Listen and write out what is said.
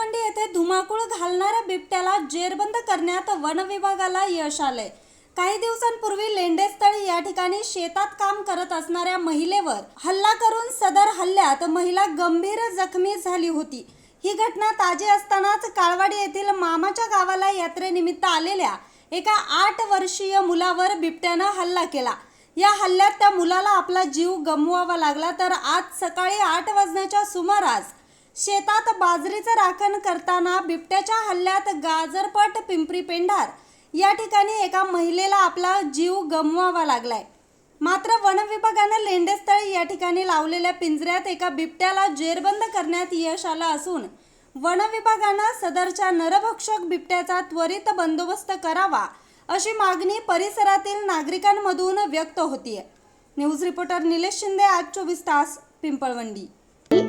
पंडे येथे धुमाकूळ घालणाऱ्या बिबट्याला जेरबंद करण्यात वनविभागाला यश आलंय. काही दिवसांपूर्वी लेंडेस्थळी या ठिकाणी शेतात काम करत असणाऱ्या महिलेवर हल्ला करून सदर हल्ल्यात महिला गंभीर जखमी झाली होती. ही घटना ताजी असतानाच काळवाडी येथील मामाच्या गावाला यात्रेनिमित्त आलेल्या एका आठ वर्षीय मुलावर बिबट्यानं हल्ला केला. या हल्ल्यात त्या मुलाला आपला जीव गमवावा लागला. तर आज सकाळी आठ वाजण्याच्या सुमारास शेतात बाजरीचं राखण करताना बिबट्याच्या हल्ल्यात गाजरपट पिंपरी पेंढार. या ठिकाणी एका महिलेला आपला जीव गमवावा लागलाय. मात्र वन विभागानं लेंडेस्थळी या ठिकाणी लावलेल्या पिंजऱ्यात एका बिबट्याला जेरबंद करण्यात यश आलं असून वन विभागानं सदरच्या नरभक्षक बिबट्याचा त्वरित बंदोबस्त करावा अशी मागणी परिसरातील नागरिकांमधून व्यक्त होतीये. न्यूज रिपोर्टर निलेश शिंदे आज चोवीस तास पिंपळवंडी.